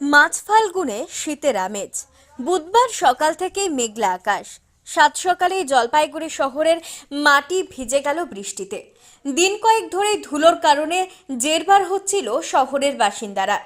মাছ ফাল্গুনে শীতের আমেজ। বুধবার সকাল থেকেই মেঘলা আকাশ। সাত সকালেই জলপাইগুড়ি শহরের মাটি ভিজে গেল বৃষ্টিতে। দিন কয়েক ধরেই ধুলোর কারণে জেরবার হচ্ছিল শহরের বাসিন্দারা।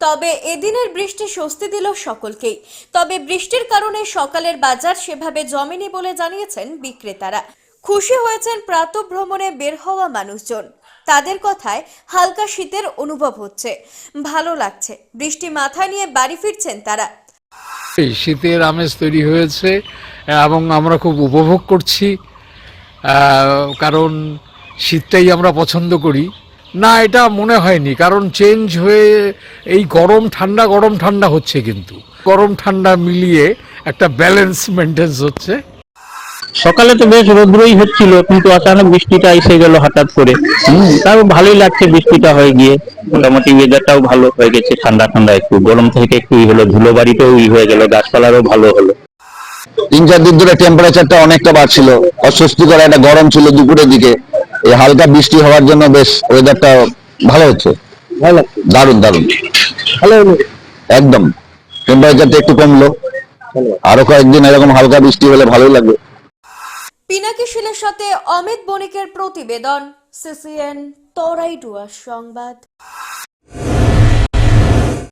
তবে এদিনের বৃষ্টি স্বস্তি দিল সকলকেই। তবে বৃষ্টির কারণে সকালের বাজার সেভাবে জমেনি বলে জানিয়েছেন বিক্রেতারা। খুশি হয়েছেন প্রাতভ্রমণে বের হওয়া মানুষজন। তাদের কথায় হালকা শীতের অনুভব হচ্ছে। ভালো লাগছে। বৃষ্টি মাথায় নিয়ে বাড়ি ফিরছেন তারা। শীতের আমেজ তৈরি হয়েছে, এবং আমরা খুব উপভোগ করছি। কারণ শীতটাই আমরা পছন্দ করি। না, এটা মনে হয়নি, কারণ চেঞ্জ হয়ে এই গরম ঠান্ডা গরম ঠান্ডা হচ্ছে কিন্তু। গরম ঠান্ডা মিলিয়ে একটা ব্যালেন্স মেনটেন্স হচ্ছে। সকালে তো বেশ রোদ্রই হচ্ছিল কিন্তু অচানক বৃষ্টিটা এসে গেল হঠাৎ করে। হম। তাও ভালোই লাগছে বৃষ্টিটা হয়ে গিয়ে। মোটামুটি ওয়েদারটাও ভালো হয়ে গেছে ঠান্ডা ঠান্ডা একটু। গরম থেকে একটু ই হলো ধুলো বাড়িতেও ই হয়ে গেল গাছপালারও ভালো হলো। তিন চার দিন ধরে টেম্পারেচারটা অনেকটা বাড়ছিল। অস্বস্তিকর একটা গরম ছিল দুপুরের দিকে। এই হালকা বৃষ্টি হওয়ার জন্য বেশ ওয়েদারটা ভালো হচ্ছে। ভালো দারুণ দারুণ। ভালো একদম। টেম্পারেচারটা একটু কমলো। আরও কয়েকদিন এরকম হালকা বৃষ্টি হলে ভালোই লাগবে। পিনাকি শিলের সাথে অমিত বণিকের প্রতিবেদন সিসিএন তরাই ডুয়ার সংবাদ।